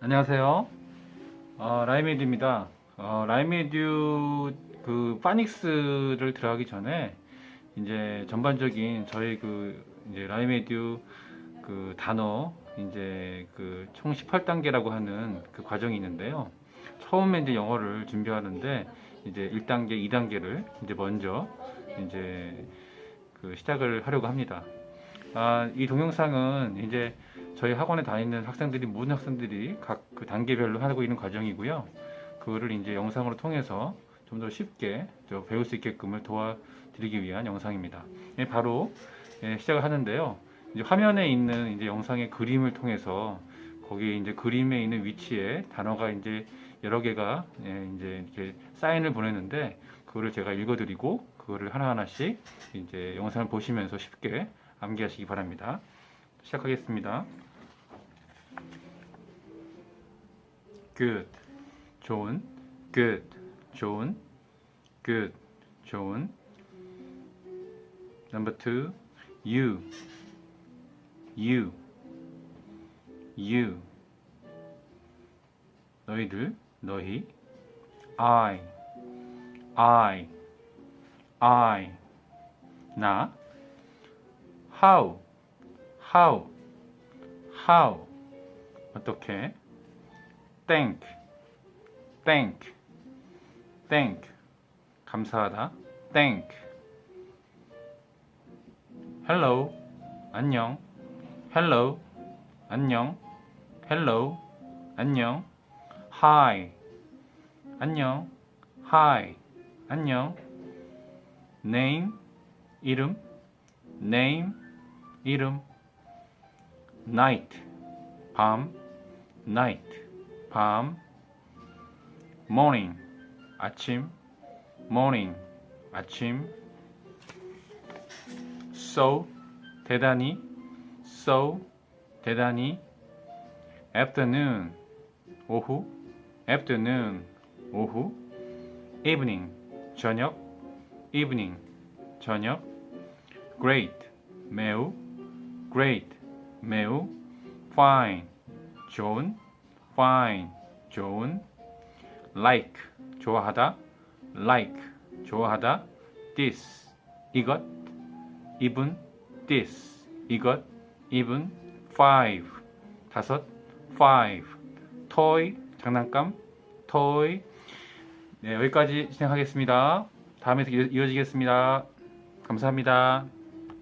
안녕하세요. 어, 라이메듀입니다. 어, 라이메듀 그 파닉스를 들어가기 전에 이제 전반적인 저희 그 이제 라이메듀 그 단어 이제 그 총 18단계라고 하는 그 과정이 있는데요. 처음에 이제 영어를 준비하는데 이제 1단계, 2단계를 이제 먼저 이제 그 시작을 하려고 합니다. 아, 이 동영상은 이제 저희 학원에 다니는 학생들이 모든 학생들이 각 그 단계별로 하고 있는 과정이고요. 그거를 이제 영상으로 통해서 좀 더 쉽게 저 배울 수 있게끔을 도와드리기 위한 영상입니다. 예, 바로 예, 시작을 하는데요. 이제 화면에 있는 이제 영상의 그림을 통해서 거기에 이제 그림에 있는 위치에 단어가 이제 여러 개가 예, 이제 이렇게 사인을 보내는데 그거를 제가 읽어드리고 그거를 하나하나씩 이제 영상을 보시면서 쉽게 암기하시기 바랍니다. 시작하겠습니다. Good 좋은 good 좋은 good 좋은 number two you you you 너희들 너희 I I I 나 how how how 어떻게 thank thank thank 감사하다 thank hello 안녕 hello 안녕 hello 안녕 hi 안녕 hi 안녕 name 이름 name 이름 night 밤 night 밤 morning 아침 morning 아침 so 대단히 so 대단히 afternoon 오후 afternoon 오후 evening 저녁 evening 저녁 great 매우 great 매우 fine 좋은 fine 좋은 like 좋아하다 like 좋아하다 this 이것 이분 this 이것 이분 five 다섯 five toy 장난감 toy 네 여기까지 진행하겠습니다. 다음에 이어지겠습니다. 감사합니다